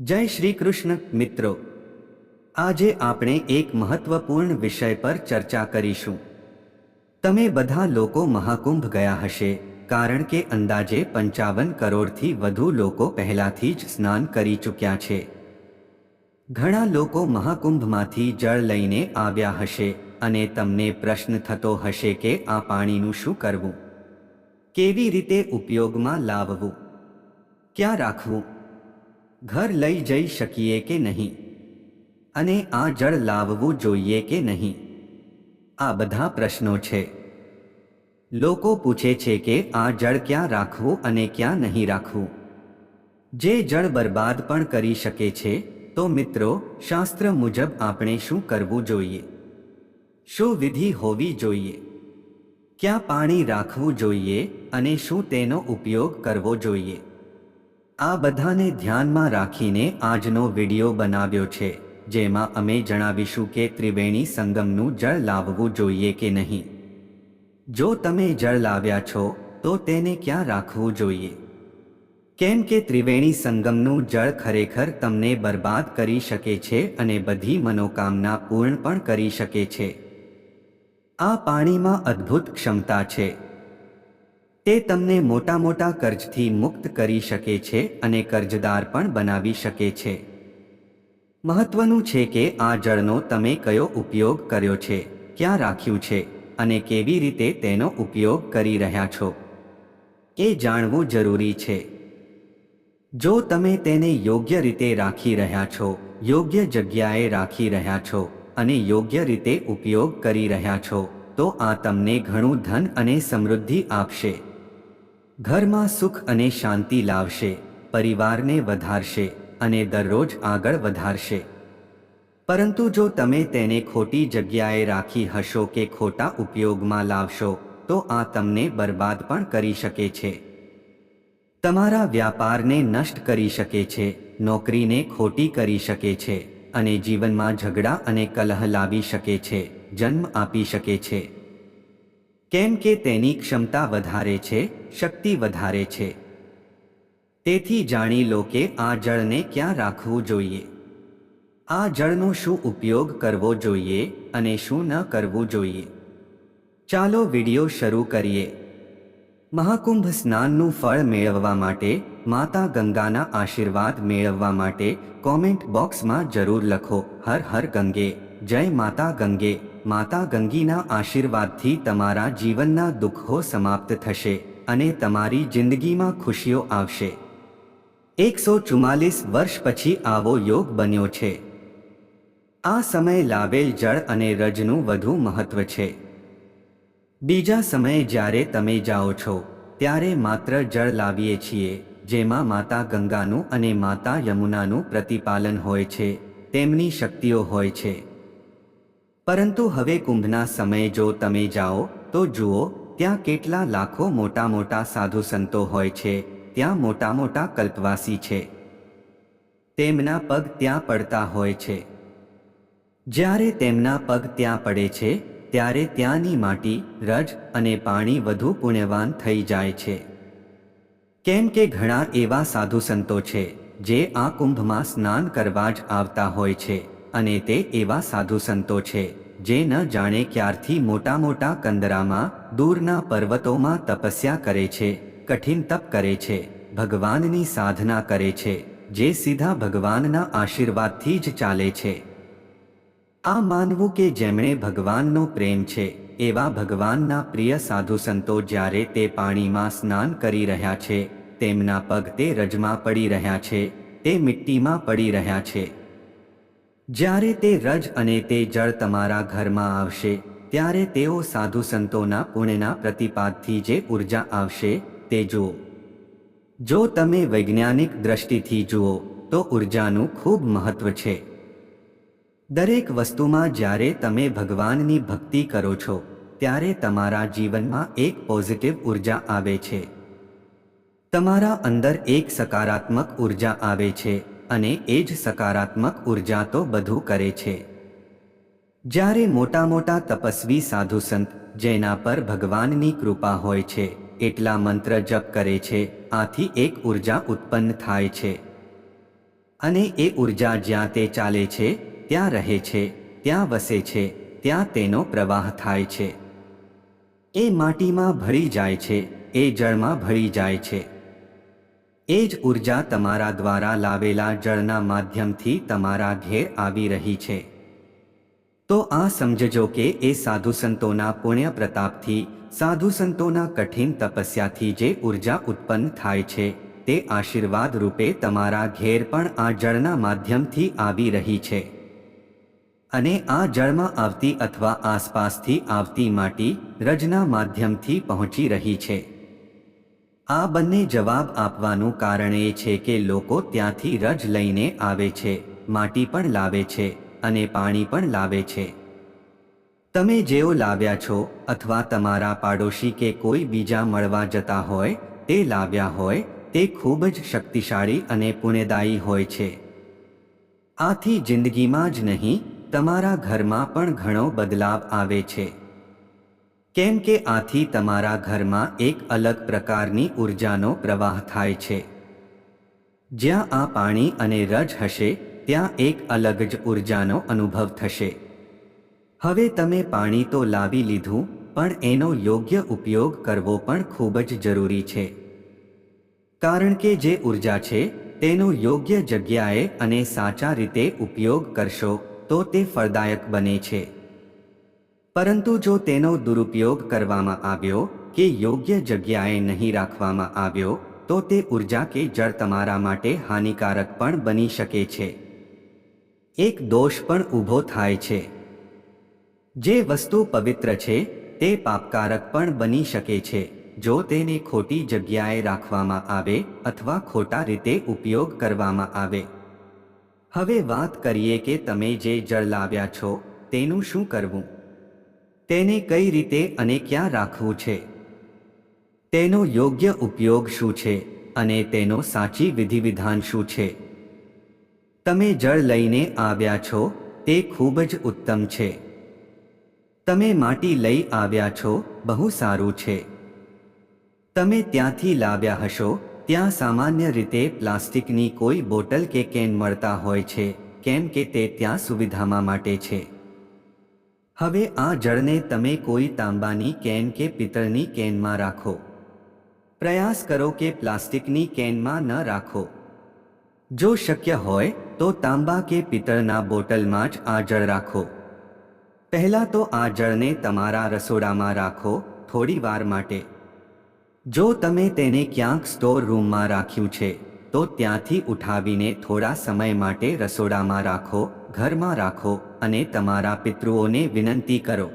જય શ્રી કૃષ્ણ મિત્રો. આજે આપણે એક મહત્વપૂર્ણ વિષય પર ચર્ચા કરીશું. તમે બધા લોકો મહાકુંભ ગયા હશે, કારણ કે અંદાજે પંચાવન કરોડથી વધુ લોકો પહેલાથી જ સ્નાન કરી ચૂક્યા છે. ઘણા લોકો મહાકુંભમાંથી જળ લઈને આવ્યા હશે, અને તમને પ્રશ્ન થતો હશે કે આ પાણીનું શું કરવું? કેવી રીતે ઉપયોગમાં લાવવું? ક્યાં રાખવું? ઘર લઈ જઈ શકીએ કે નહીં? અને આ જળ લાવવું જોઈએ કે નહીં? આ બધા પ્રશ્નો છે. લોકો પૂછે છે કે આ જળ ક્યાં રાખવું અને ક્યાં નહીં રાખવું? જે જળ બરબાદ પણ કરી શકે છે, તો મિત્રો, શાસ્ત્ર મુજબ આપણે શું કરવું જોઈએ? શું વિધિ હોવી જોઈએ? ક્યાં પાણી રાખવું જોઈએ અને શું તેનો ઉપયોગ કરવો જોઈએ? આ બધાને ધ્યાનમાં રાખીને આજનો વિડિયો બનાવ્યો છે, જેમાં અમે જણાવીશું કે ત્રિવેણી સંગમનું જળ લાવવું જોઈએ કે નહીં. જો તમે જળ લાવ્યા છો, તો તેને ક્યાં રાખવું જોઈએ? કેમ કે ત્રિવેણી સંગમનું જળ ખરેખર તમને બરબાદ કરી શકે છે અને બધી મનોકામના પૂર્ણ પણ કરી શકે છે. આ પાણીમાં અદ્ભુત ક્ષમતા છે. તે તમને મોટા મોટા કર્જથી મુક્ત કરી શકે છે અને કર્જદાર પણ બનાવી શકે છે. મહત્વનું છે કે આ જળનો તમે કયો ઉપયોગ કર્યો છે, ક્યાં રાખ્યું છે અને કેવી રીતે તેનો ઉપયોગ કરી રહ્યા છો. એ જાણવું જરૂરી છે. જો તમે તેને યોગ્ય રીતે રાખી રહ્યા છો, યોગ્ય જગ્યાએ રાખી રહ્યા છો અને યોગ્ય રીતે ઉપયોગ કરી રહ્યા છો, તો આ તમને ઘણું ધન અને સમૃદ્ધિ આપશે. ઘરમાં સુખ અને શાંતિ લાવશે, પરિવારને વધારશે અને દરરોજ આગળ વધારશે. પરંતુ જો તમે તેને ખોટી જગ્યાએ રાખી હશો કે ખોટા ઉપયોગમાં લાવશો, તો આ તમને બરબાદ પણ કરી શકે છે. તમારા વ્યાપારને નષ્ટ કરી શકે છે, નોકરીને ખોટી કરી શકે છે અને જીવનમાં ઝઘડા અને કલહ લાવી શકે છે, જન્મ આપી શકે છે. કેમ કે તેની ક્ષમતા વધારે છે, શક્તિ વધારે છે. તેથી જાણી લો કે આ જળને ક્યાં રાખવું જોઈએ. આ જળનો શું ઉપયોગ કરવો જોઈએ અને શું ન કરવું જોઈએ. ચાલો વિડિયો શરૂ કરીએ. મહાકુંભ સ્નાનનું ફળ મેળવવા માટે, માતા ગંગાના આશીર્વાદ મેળવવા માટે કોમેન્ટ બોક્સમાં જરૂર લખો, હર હર ગંગે. જય માતા ગંગે. માતા ગંગીના આશીર્વાદથી તમારા જીવનના દુઃખો સમાપ્ત થશે અને તમારી જિંદગીમાં ખુશીઓ આવશે. એકસો ચુમ્માલીસ વર્ષ પછી આવો યોગ બન્યો છે. આ સમય લાવેલ જળ અને રજનું વધુ મહત્વ છે. બીજા સમયે જ્યારે તમે જાઓ છો, ત્યારે માત્ર જળ લાવીએ છીએ, જેમાં માતા ગંગાનું અને માતા યમુનાનું પ્રતિપાલન હોય છે, તેમની શક્તિઓ હોય છે. પરંતુ હવે કુંભના સમયે જો તમે જાઓ, તો જુઓ, ત્યાં કેટલા લાખો મોટા મોટા સાધુ સંતો હોય છે, ત્યાં મોટા મોટા કલ્પવાસી છે. તેમના પગ ત્યાં પડતા હોય છે. જ્યારે તેમના પગ ત્યાં પડે છે, ત્યારે ત્યાંની માટી, રજ અને પાણી વધુ પુણ્યવાન થઈ જાય છે. કેમ કે ઘણા એવા સાધુ સંતો છે, જે આ કુંભમાં સ્નાન કરવા જ આવતા હોય છે. અને તે એવા સાધુ સંતો છે, જે ન જાણે ક્યારથી મોટા મોટા કંદરામાં, દૂરના પર્વતોમાં તપસ્યા કરે છે, કઠિન તપ કરે છે, ભગવાનની સાધના કરે છે, જે સીધા ભગવાનના આશીર્વાદથી જ ચાલે છે. આ માનવું કે જેમણે ભગવાનનો પ્રેમ છે, એવા ભગવાનના પ્રિય સાધુ સંતો જ્યારે તે પાણીમાં સ્નાન કરી રહ્યા છે, તેમના પગ તે રજમાં પડી રહ્યા છે, તે મિટ્ટીમાં પડી રહ્યા છે. જ્યારે તે રજ અને તે જળ તમારા ઘરમાં આવશે, ત્યારે તેઓ સાધુ સંતોના પુણ્યના પ્રતિપાદથી જે ઊર્જા આવશે, તે જુઓ. જો તમે વૈજ્ઞાનિક દ્રષ્ટિથી જુઓ, તો ઉર્જાનું ખૂબ મહત્વ છે. દરેક વસ્તુમાં જ્યારે તમે ભગવાનની ભક્તિ કરો છો, ત્યારે તમારા જીવનમાં એક પોઝિટિવ ઊર્જા આવે છે. તમારા અંદર એક સકારાત્મક ઊર્જા આવે છે. અને એ જ સકારાત્મક ઊર્જા તો બધું કરે છે. જ્યારે મોટા મોટા તપસ્વી સાધુ સંત, જેના પર ભગવાનની કૃપા હોય છે, એટલા મંત્ર જપ કરે છે, આથી એક ઊર્જા ઉત્પન્ન થાય છે. અને એ ઊર્જા જ્યાં તે ચાલે છે, ત્યાં રહે છે, ત્યાં વસે છે, ત્યાં તેનો પ્રવાહ થાય છે. એ માટીમાં ભળી જાય છે, એ જળમાં ભળી જાય છે. એ જ ઊર્જા તમારા દ્વારા લાવેલા જળના માધ્યમથી તમારા ઘેર આવી રહી છે. તો આ સમજજો કે એ સાધુ સંતોના પુણ્ય પ્રતાપથી સાધુ કઠિન તપસ્યાથી જે ઊર્જા ઉત્પન્ન થાય છે, તે આશીર્વાદ રૂપે તમારા ઘેર પણ આ જળના માધ્યમથી આવી રહી છે. અને આ જળમાં આવતી અથવા આસપાસથી આવતી માટી, રજના માધ્યમથી પહોંચી રહી છે. આ બંને જવાબ આપવાનું કારણ એ છે કે લોકો ત્યાંથી રજ લઈને આવે છે, માટી પણ લાવે છે અને પાણી પણ લાવે છે. તમે જેઓ લાવ્યા છો અથવા તમારા પાડોશી કે કોઈ બીજા મળવા જતા હોય, તે લાવ્યા હોય, તે ખૂબ જ શક્તિશાળી અને પુણ્યદાયી હોય છે. આથી જિંદગીમાં જ નહીં, તમારા ઘરમાં પણ ઘણો બદલાવ આવે છે. કેમ કે આથી તમારા ઘરમાં એક અલગ પ્રકારની ઉર્જાનો પ્રવાહ થાય છે. જ્યાં આ પાણી અને રજ હશે, ત્યાં એક અલગ જ ઉર્જાનો અનુભવ થશે. હવે તમે પાણી તો લાવી લીધું, પણ એનો યોગ્ય ઉપયોગ કરવો પણ ખૂબ જ જરૂરી છે. કારણ કે જે ઊર્જા છે, તેનો યોગ્ય જગ્યાએ અને સાચા રીતે ઉપયોગ કરશો, તો તે ફળદાયક બને છે. પરંતુ જો તેનો દુરુપયોગ કરવામાં આવ્યો કે યોગ્ય જગ્યાએ નહીં રાખવામાં આવ્યો, તો તે ઊર્જા કે જળ તમારા માટે હાનિકારક પણ બની શકે છે. એક દોષ પણ ઊભો થાય છે. જે વસ્તુ પવિત્ર છે, તે પાપકારક પણ બની શકે છે. જો તેને ખોટી જગ્યાએ રાખવામાં આવે અથવા ખોટા રીતે ઉપયોગ કરવામાં આવે. હવે વાત કરીએ કે તમે જે જળ લાવ્યા છો, તેનું શું કરવું? તેને કઈ રીતે અને ક્યાં રાખવું છે? તેનો યોગ્ય ઉપયોગ શું છે અને તેનો સાચી વિધિવિધાન શું છે? તમે જળ લઈને આવ્યા છો, તે ખૂબ જ ઉત્તમ છે. તમે માટી લઈ આવ્યા છો, બહુ સારું છે. તમે ત્યાંથી લાવ્યા હશો, ત્યાં સામાન્ય રીતે પ્લાસ્ટિકની કોઈ બોટલ કે કેન મળતા હોય છે, કેમ કે તે ત્યાં સુવિધામાં માટે છે. હવે આ જળને તમે કોઈ તાંબાની કેન કે પિત્તળની કેનમાં રાખો. પ્રયાસ કરો કે પ્લાસ્ટિકની કેનમાં ન રાખો. જો શક્ય હોય, તો તાંબા કે પિત્તળના બોટલમાં જ આ જળ રાખો. પહેલાં તો આ જળને તમારા રસોડામાં રાખો, થોડી વાર માટે. જો તમે તેને ક્યાંક સ્ટોર રૂમમાં રાખ્યું છે, તો ત્યાંથી ઉઠાવીને થોડા સમય માટે રસોડામાં રાખો ઘરમાં રાખો અને તમારા પિતૃઓને વિનંતી કરો.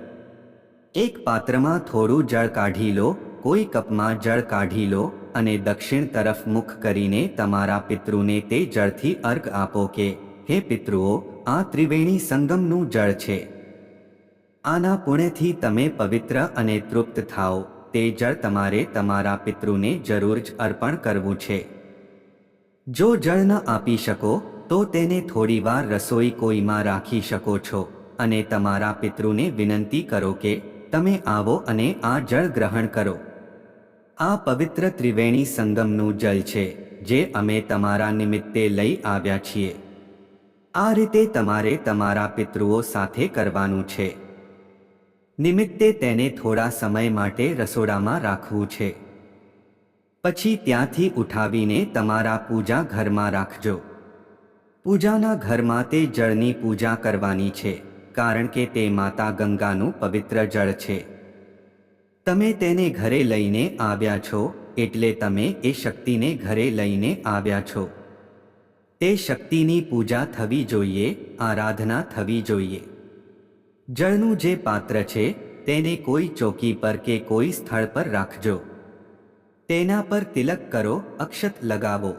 એક પાત્રમાં થોડું જળ કાઢી લો, કોઈ કપમાં જળ કાઢી લો અને દક્ષિણ તરફ મુખ કરીને તમારા પિતૃને તે જળથી અર્ઘ આપો કે, હે પિતૃઓ, આ ત્રિવેણી સંગમનું જળ છે. આના પુણ્યથી તમે પવિત્ર અને તૃપ્ત થાઓ. તે જળ તમારે તમારા પિતૃને જરૂર જ અર્પણ કરવું છે. જો જળ ન આપી શકો તો તેને થોડીવાર રસોઈ કોઈમાં રાખી શકો છો અને તમારા પિતૃને વિનંતી કરો કે તમે આવો અને આ જળ ગ્રહણ કરો. આ પવિત્ર ત્રિવેણી સંગમનું જલ છે, જે અમે તમારા નિમિત્તે લઈ આવ્યા છીએ. આ રીતે તમારે તમારા પિતૃઓ સાથે કરવાનું છે. નિમિત્તે તેને થોડા સમય માટે રસોડામાં રાખવું છે. પછી ત્યાંથી ઉઠાવીને તમારા પૂજા ઘરમાં રાખજો. પૂજાના ઘરમાં તે જળની પૂજા કરવાની છે, કારણ કે તે માતા ગંગાનું પવિત્ર જળ છે. તમે તેને ઘરે લઈને આવ્યા છો, એટલે તમે એ શક્તિને ઘરે લઈને આવ્યા છો. તે શક્તિની પૂજા થવી જોઈએ, આરાધના થવી જોઈએ. જળનું જે પાત્ર છે, તેને કોઈ ચોકી પર કે કોઈ સ્થળ પર રાખજો. તેના પર તિલક કરો, અક્ષત લગાવો.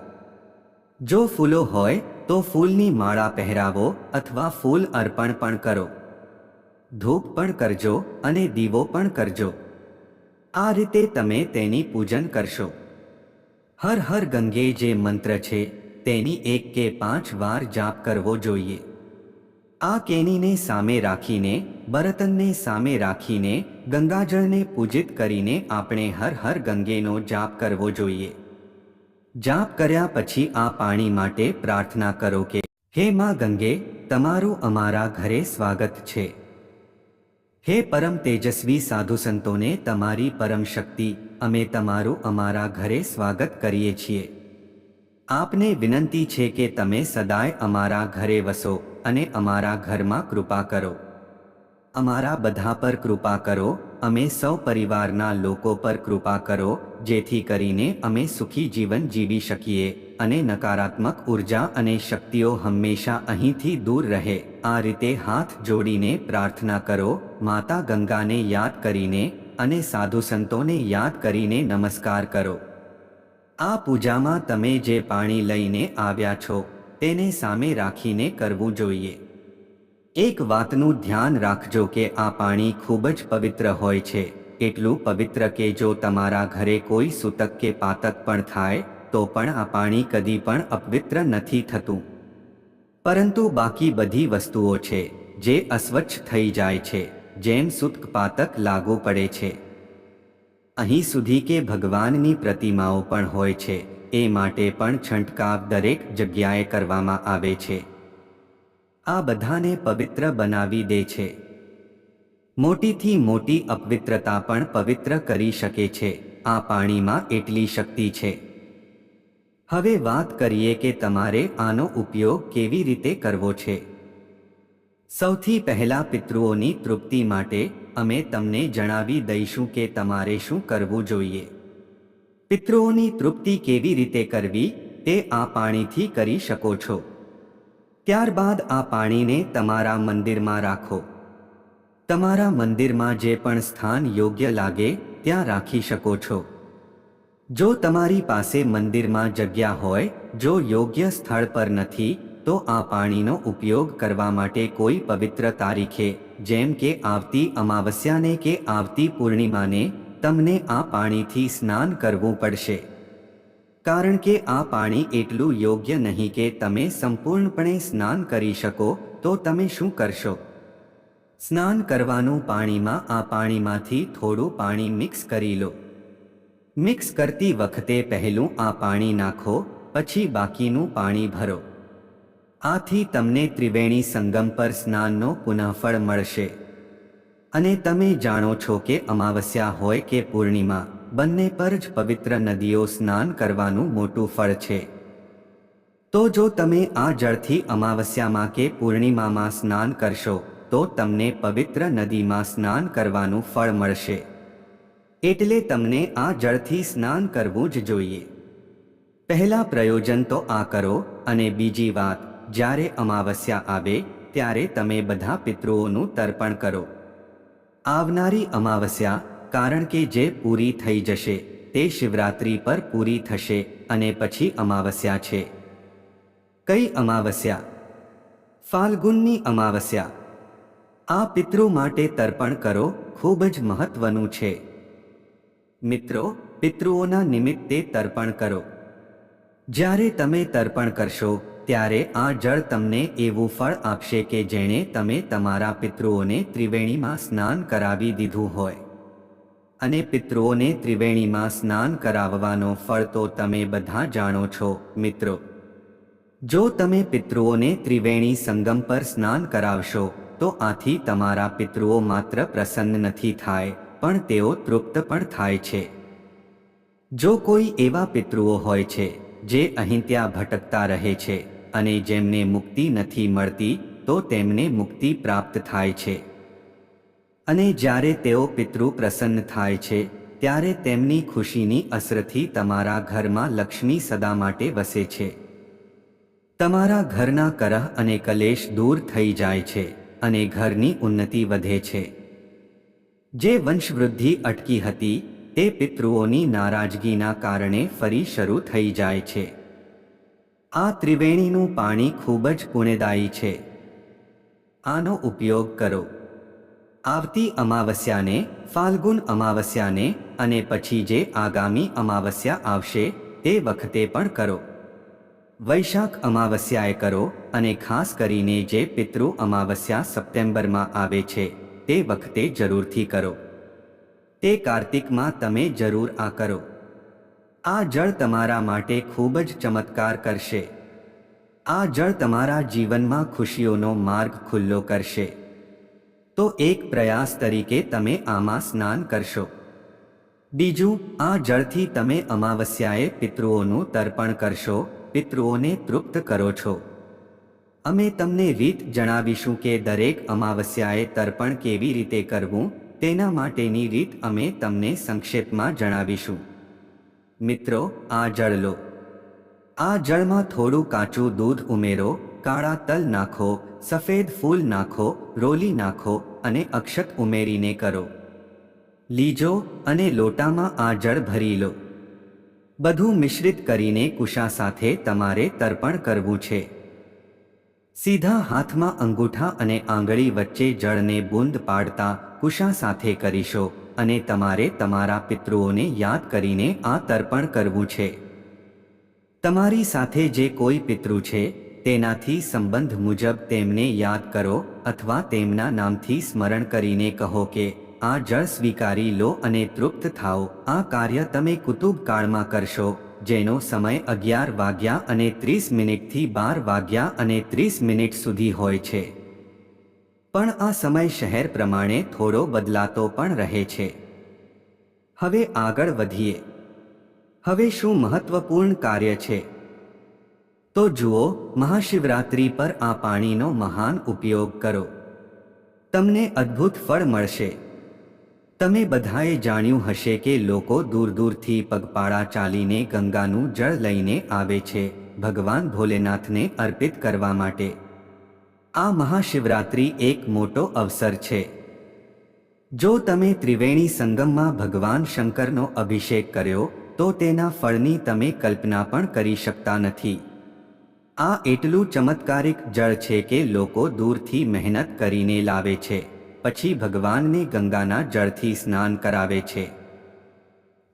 જો ફૂલો હોય તો ફૂલની માળા પહેરાવો અથવા ફૂલ અર્પણ પણ કરો. ધૂપ પણ કરજો અને દીવો પણ કરજો. આ રીતે તમે તેની પૂજન કરશો. હર હર ગંગે જે મંત્ર છે, તેની એક કે પાંચ વાર જાપ કરવો જોઈએ. આ કેનીને સામે રાખીને, બરતનને સામે રાખીને, ગંગાજળને પૂજિત કરીને આપણે હર હર ગંગેનો જાપ કરવો જોઈએ. જાપ કર્યા પછી આ પાણી માટે પ્રાર્થના કરો કે, હે માં ગંગે, તમારું અમારા ઘરે સ્વાગત છે. હે પરમ તેજસ્વી સાધુ સંતોને તમારી પરમ શક્તિ, અમે તમારું અમારા ઘરે સ્વાગત કરીએ છીએ. આપને વિનંતી છે કે તમે સદાય અમારા ઘરે વસો અને અમારા ઘરમાં કૃપા કરો. અમારા બધા પર કૃપા કરો, અમે સૌ પરિવારના લોકો પર કૃપા કરો, જેથી કરીને અમે સુખી જીવન જીવી શકીએ, અને નકારાત્મક ઊર્જા અને શક્તિઓ હંમેશા અહીંથી દૂર રહે. આ રીતે હાથ જોડીને પ્રાર્થના કરો, માતા ગંગાને યાદ કરીને અને સાધુ સંતોને યાદ કરીને નમસ્કાર કરો. આ પૂજામાં તમે જે પાણી લઈને આવ્યા છો, તેને સામે રાખીને કરવું જોઈએ. એક વાતનું ધ્યાન રાખજો કે આ પાણી ખૂબ જ પવિત્ર હોય છે. એટલું પવિત્ર કે જો તમારા ઘરે કોઈ સૂતક કે પાતક પણ થાય, તો પણ આ પાણી કદી પણ અપવિત્ર નથી થતું. પરંતુ બાકી બધી વસ્તુઓ છે, જે અસ્વચ્છ થઈ જાય છે, જેમ સૂતક પાતક લાગુ પડે છે. અહીં સુધી કે ભગવાનની પ્રતિમાઓ પણ હોય છે, એ માટે પણ છંટકાવ દરેક જગ્યાએ કરવામાં આવે છે. આ બધાને પવિત્ર બનાવી દે છે. મોટીથી મોટી અપવિત્રતા પણ પવિત્ર કરી શકે છે. આ પાણીમાં એટલી શક્તિ છે. હવે વાત કરીએ કે તમારે આનો ઉપયોગ કેવી રીતે કરવો છે. સૌથી પહેલા પિતૃઓની તૃપ્તિ માટે અમે તમને જણાવી દઈશું કે તમારે શું કરવું જોઈએ. પિતૃઓની તૃપ્તિ કેવી રીતે કરવી, તે આ પાણીથી કરી શકો છો. ત્યારબાદ આ પાણીને તમારા મંદિરમાં રાખો. તમારા મંદિરમાં જે પણ સ્થાન યોગ્ય લાગે, ત્યાં રાખી શકો છો. જો તમારી પાસે મંદિરમાં જગ્યા હોય, જો યોગ્ય સ્થળ પર નથી, તો આ પાણીનો ઉપયોગ કરવા માટે કોઈ પવિત્ર તારીખે, જેમ કે આવતી અમાવસ્યાને કે આવતી પૂર્ણિમાને, તમને આ પાણીથી સ્નાન કરવું પડશે. કારણ કે આ પાણી એટલું યોગ્ય નહીં કે તમે સંપૂર્ણપણે સ્નાન કરી શકો, તો તમે શું કરશો? સ્નાન કરવાનું પાણીમાં આ પાણીમાંથી થોડું પાણી મિક્સ કરી લો. મિક્સ કરતી વખતે પહેલું આ પાણી નાખો, પછી બાકીનું પાણી ભરો. આથી તમને ત્રિવેણી સંગમ પર સ્નાનનો પુનઃફળ મળશે. અને તમે જાણો છો કે અમાવસ્યા હોય કે પૂર્ણિમા. બંને પર જ પવિત્ર નદીઓ સ્નાન કરવાનું મોટું ફળ છે. તો જો તમે આ જળથી અમાવસ્યામાં કે પૂર્ણિમામાં સ્નાન કરશો, તો તમને પવિત્ર નદીમાં સ્નાન કરવાનું ફળ મળશે. એટલે તમને આ જળથી સ્નાન કરવું જ જોઈએ. પહેલા પ્રયોજન તો આ કરો અને બીજી વાત, જ્યારે અમાવસ્યા આવે, ત્યારે તમે બધા પિતૃઓનું તર્પણ કરો. આવનારી અમાવસ્યા કારણ કે જે પૂરી થઈ જશે, તે શિવરાત્રી પર પૂરી થશે અને પછી અમાવસ્યા છે. કઈ અમાવસ્યા? ફાલ્ગુનની અમાવસ્યા. આ પિતૃ માટે તર્પણ કરો, ખૂબ જ મહત્વનું છે. મિત્રો, પિતૃઓના નિમિત્તે તર્પણ કરો. જ્યારે તમે તર્પણ કરશો, ત્યારે આ જળ તમને એવું ફળ આપશે કે જેણે તમે તમારા પિતૃઓને ત્રિવેણીમાં સ્નાન કરાવી દીધું હોય. અને પિતૃઓને ત્રિવેણીમાં સ્નાન કરાવવાનો ફળ તો તમે બધા જાણો છો, મિત્રો. જો તમે પિતૃઓને ત્રિવેણી સંગમ પર સ્નાન કરાવશો, તો આથી તમારા પિતૃઓ માત્ર પ્રસન્ન નથી થાય, પણ તેઓ તૃપ્ત પણ થાય છે. જો કોઈ એવા પિતૃઓ હોય છે, જે અહીં ત્યાં ભટકતા રહે છે, અને જેમને મુક્તિ નથી મળતી, તો તેમને મુક્તિ પ્રાપ્ત થાય છે. અને જ્યારે તેઓ પિતૃ પ્રસન્ન થાય છે, ત્યારે તેમની ખુશીની અસરથી તમારા ઘરમાં લક્ષ્મી સદા માટે વસે છે. તમારા ઘરના કરહ અને કલેશ દૂર થઈ જાય છે અને ઘરની ઉન્નતિ વધે છે. જે વંશવૃદ્ધિ અટકી હતી, તે પિતૃઓની નારાજગીના કારણે ફરી શરૂ થઈ જાય છે. આ ત્રિવેણીનું પાણી ખૂબ જ પુણ્યદાયી છે. આનો ઉપયોગ કરો. આવતી અમાવસ્યાને ફાલ્ગુન અમાવસ્યાને અને પછી જે આગામી અમાવસ્યા આવશે, તે વખતે પણ કરો. વૈશાખ અમાવસ્યાએ કરો અને ખાસ કરીને જે પિતૃ અમાવસ્યા સપ્ટેમ્બરમાં આવે છે, તે વખતે જરૂરથી કરો. તે કાર્તિકમાં તમે જરૂર આ કરો. આ જળ તમારા માટે ખૂબ જ ચમત્કાર કરશે. આ જળ તમારા જીવનમાં ખુશીઓનો માર્ગ ખુલ્લો કરશે. તો એક પ્રયાસ તરીકે તમે આમાં સ્નાન કરશો. બીજું, આ જળથી તમે અમાવસ્યાએ પિતૃઓનું તર્પણ કરશો, પિતૃઓને તૃપ્ત કરો છો. અમે તમને રીત જણાવીશું કે દરેક અમાવસ્યાએ તર્પણ કેવી રીતે કરવું, તેના માટેની રીત અમે તમને સંક્ષેપમાં જણાવીશું. મિત્રો, આ જળ લો. આ જળમાં થોડું કાચું દૂધ ઉમેરો કાળા તલ નાખો, સફેદ ફૂલ નાખો, રોલી નાખો અને અક્ષત ઉમેરીને કરો. લીજો અને લોટામાં આ જળ ભરી લો. બધું મિશ્રિત કરીને કુશા સાથે તમારે તર્પણ કરવું છે. સીધા હાથમાં અંગૂઠા અને આંગળી વચ્ચે જળને બૂંદ પાડતા કુશા સાથે કરીશો અને તમારે તમારા પિતૃઓને યાદ કરીને આ તર્પણ કરવું છે. તમારી સાથે જે કોઈ પિતૃ છે તેનાથી સંબંધ મુજબ તેમને યાદ કરો અથવા તેમના નામથી સ્મરણ કરીને કહો કે, આ જળ સ્વીકારી લો અને તૃપ્ત થાઓ. આ કાર્ય તમે કુતુબ કાળમાં કરશો, જેનો સમય અગિયાર વાગ્યા અને ત્રીસ મિનિટથી બાર વાગ્યા અને ત્રીસ મિનિટ સુધી હોય છે. પણ આ સમય શહેર પ્રમાણે થોડો બદલાતો પણ રહે છે. હવે આગળ વધીએ. હવે શું મહત્વપૂર્ણ કાર્ય છે? તો જુઓ, મહાશિવરાત્રિ પર આ પાણીનો મહાન ઉપયોગ કરો. તમને અદ્ભુત ફળ મળશે. તમે બધાએ જાણ્યું હશે કે લોકો દૂર દૂરથી પગપાળા ચાલીને ગંગાનું જળ લઈને આવે છે, ભગવાન ભોલેનાથને અર્પિત કરવા માટે. આ મહાશિવરાત્રિ એક મોટો અવસર છે. જો તમે ત્રિવેણી સંગમમાં ભગવાન શંકરનો અભિષેક કર્યો, તો તેના ફળની તમે કલ્પના પણ કરી શકતા નથી. આ એટલું ચમત્કારિક જળ છે કે લોકો દૂરથી મહેનત કરીને લાવે છે, પછી ભગવાનને ગંગાના જળથી સ્નાન કરાવે છે.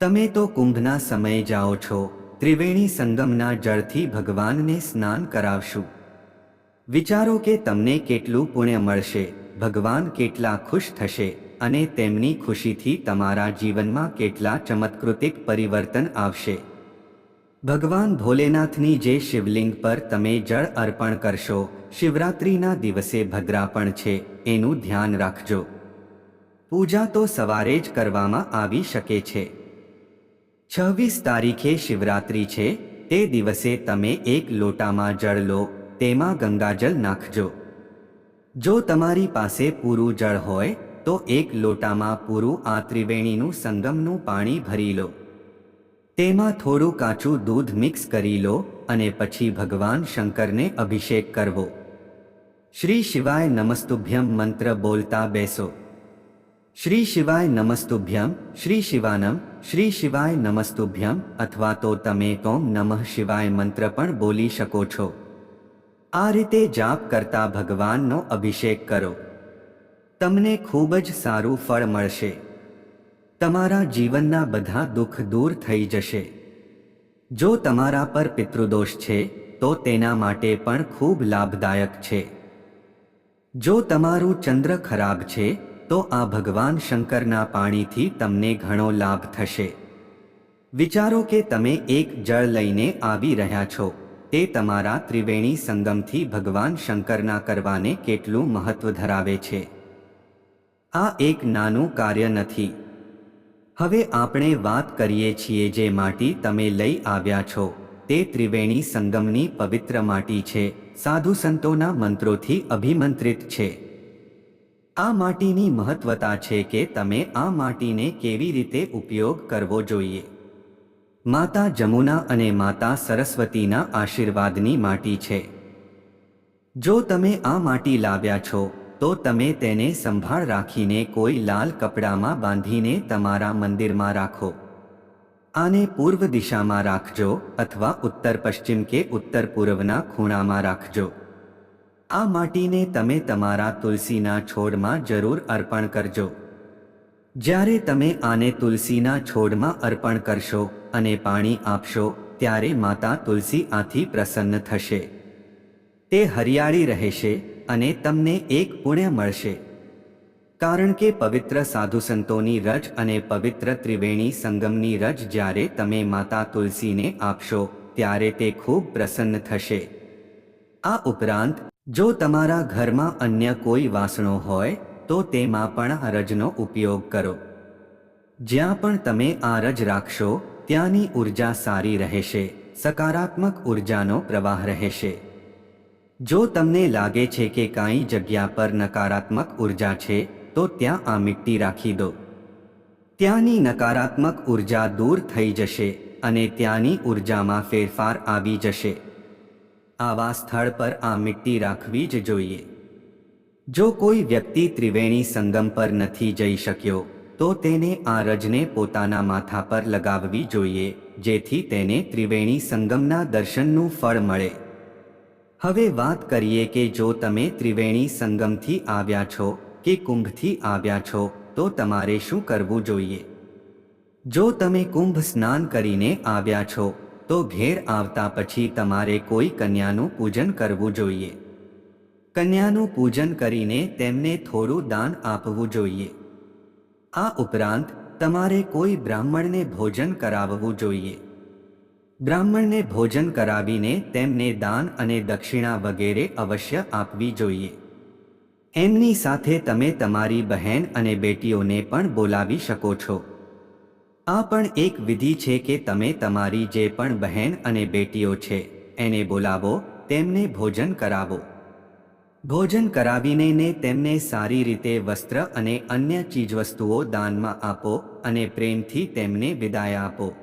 તમે તો કુંભના સમયે જાઓ છો, ત્રિવેણી સંગમના જળથી ભગવાનને સ્નાન કરાવશું. વિચારો કે તમને કેટલું પુણ્ય મળશે, ભગવાન કેટલા ખુશ થશે, અને તેમની ખુશીથી તમારા જીવનમાં કેટલા ચમત્કૃતિક પરિવર્તન આવશે. ભગવાન ભોલેનાથની જે શિવલિંગ પર તમે જળ અર્પણ કરશો, શિવરાત્રિના દિવસે ભદ્રાપણ છે, એનું ધ્યાન રાખજો. પૂજા તો સવારે જ કરવામાં આવી શકે છે. છવ્વીસ તારીખે શિવરાત્રિ છે, તે દિવસે તમે એક લોટામાં જળ લો, તેમાં ગંગાજળ નાખજો. જો તમારી પાસે પૂરું જળ હોય, તો એક લોટામાં પૂરું આ ત્રિવેણીનું સંગમનું પાણી ભરી લો. તેમાં થોડું કાચું દૂધ મિક્સ કરી લો અને પછી ભગવાન શંકરને અભિષેક કરવો. શ્રી શિવાય નમસ્તુભ્યમ મંત્ર બોલતા બેસો. શ્રી શિવાય નમસ્તુભ્યમ, શ્રી શિવાનમ, શ્રી શિવાય નમસ્તુભ્યમ અથવા તો તમે કોમ નમઃ શિવાય મંત્ર પણ બોલી શકો છો. આ રીતે જાપ કરતા ભગવાનનો અભિષેક કરો. તમને ખૂબ જ સારું ફળ મળશે. તમારા જીવનના બધા દુઃખ દૂર થઈ જશે. જો તમારા પર પિતૃદોષ છે, તો તેના માટે પણ ખૂબ લાભદાયક છે. જો તમારું ચંદ્ર ખરાબ છે, તો આ ભગવાન શંકરના પાણીથી તમને ઘણો લાભ થશે. વિચારો કે તમે એક જળ લઈને આવી રહ્યા છો, તે તમારા ત્રિવેણી સંગમથી ભગવાન શંકરના કરવાને કેટલું મહત્વ ધરાવે છે. આ એક નાનું કાર્ય નથી. હવે આપણે વાત કરીએ છીએ જે માટી તમે લઈ આવ્યા છો. તે ત્રિવેણી સંગમની પવિત્ર માટી છે. સાધુ સંતોના મંત્રોથી અભિમંત્રિત છે. આ માટીની મહત્વતા છે કે તમે આ માટીને કેવી રીતે ઉપયોગ કરવો જોઈએ. માતા જમુના અને માતા સરસ્વતીના આશીર્વાદની માટી છે. જો તમે આ માટી લાવ્યા છો તો તમે તેને સંભાળ રાખીને કોઈ લાલ કપડામાં બાંધીને તમારા મંદિરમાં રાખો. આને પૂર્વ દિશામાં રાખજો અથવા ઉત્તર પશ્ચિમ કે ઉત્તર પૂર્વના ખૂણામાં રાખજો. આ માટીને તમે તમારા તુલસીના છોડમાં જરૂર અર્પણ કરજો. જ્યારે તમે આને તુલસીના છોડમાં અર્પણ કરશો અને પાણી આપશો, ત્યારે માતા તુલસી આથી પ્રસન્ન થશે. તે હરિયાળી રહેશે અને તમને એક પુણ્ય મળશે. કારણ કે પવિત્ર સાધુ સંતોની રજ અને પવિત્ર ત્રિવેણી સંગમની રજ જ્યારે તમે માતા તુલસીને આપશો, ત્યારે તે ખૂબ પ્રસન્ન થશે. આ ઉપરાંત, જો તમારા ઘરમાં અન્ય કોઈ વાસણો હોય, તો તેમાં પણ આ રજનો ઉપયોગ કરો. જ્યાં પણ તમે આ રજ રાખશો, ત્યાંની ઊર્જા સારી રહેશે, સકારાત્મક ઉર્જાનો પ્રવાહ રહેશે. જો તમને લાગે છે કે કાંઈ જગ્યા પર નકારાત્મક ઊર્જા છે, તો ત્યાં આ મિટ્ટી રાખી દો. ત્યાંની નકારાત્મક ઊર્જા દૂર થઈ જશે અને ત્યાંની ઉર્જામાં ફેરફાર આવી જશે. આવા સ્થળ પર આ મિટ્ટી રાખવી જ જોઈએ. જો કોઈ વ્યક્તિ ત્રિવેણી સંગમ પર નથી જઈ શક્યો, તો તેને આ રજને પોતાના માથા પર લગાવવી જોઈએ, જેથી તેને ત્રિવેણી સંગમના દર્શનનું ફળ મળે. હવે વાત કરીએ કે જો તમે ત્રિવેણી સંગમથી આવ્યા છો કે કુંભથી આવ્યા છો, તો તમારે શું કરવું જોઈએ? જો તમે કુંભ સ્નાન કરીને આવ્યા છો, તો ઘેર આવતા પછી તમારે કોઈ કન્યાનું પૂજન કરવું જોઈએ. કન્યાનું પૂજન કરીને તેમને થોડું દાન આપવું જોઈએ. આ ઉપરાંત, તમારે કોઈ બ્રાહ્મણને ભોજન કરાવવું જોઈએ. બ્રાહ્મણને ભોજન કરાવીને તેમને દાન અને દક્ષિણા વગેરે અવશ્ય આપવી જોઈએ. એમની સાથે તમે તમારી બહેન અને બેટીઓને પણ બોલાવી શકો છો. આ પણ એક વિધિ છે કે તમે તમારી જે પણ બહેન અને બેટીઓ છે, એને બોલાવો, તેમને ભોજન કરાવો. ભોજન કરાવીને ને તેમને સારી રીતે વસ્ત્ર અને અન્ય ચીજવસ્તુઓ દાનમાં આપો અને પ્રેમથી તેમને વિદાય આપો.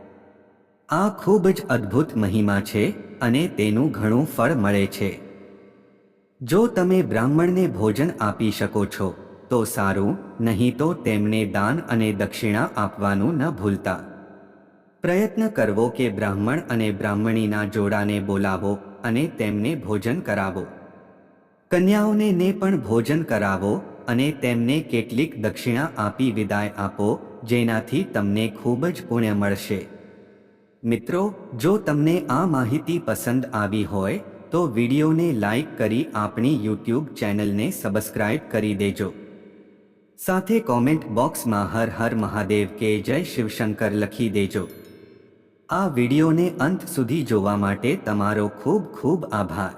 આ ખૂબ જ અદ્ભુત મહિમા છે અને તેનું ઘણું ફળ મળે છે. જો તમે બ્રાહ્મણને ભોજન આપી શકો છો, તો સારું, નહીં તો તેમને દાન અને દક્ષિણા આપવાનું ન ભૂલતા. પ્રયત્ન કરવો કે બ્રાહ્મણ અને બ્રાહ્મણીના જોડાને બોલાવો અને તેમને ભોજન કરાવો. કન્યાઓને ને પણ ભોજન કરાવો અને તેમને કેટલીક દક્ષિણા આપી વિદાય આપો, જેનાથી તમને ખૂબ જ પુણ્ય મળશે. મિત્રો, જો તમને આ માહિતી પસંદ આવી હોય, તો વિડીયોને લાઈક કરી આપણી યુટ્યુબ ચેનલને સબસ્ક્રાઇબ કરી દેજો. સાથે કોમેન્ટ બોક્સમાં હર હર મહાદેવ કે જય શિવશંકર લખી દેજો. આ વિડીયોને અંત સુધી જોવા માટે તમારો ખૂબ ખૂબ આભાર.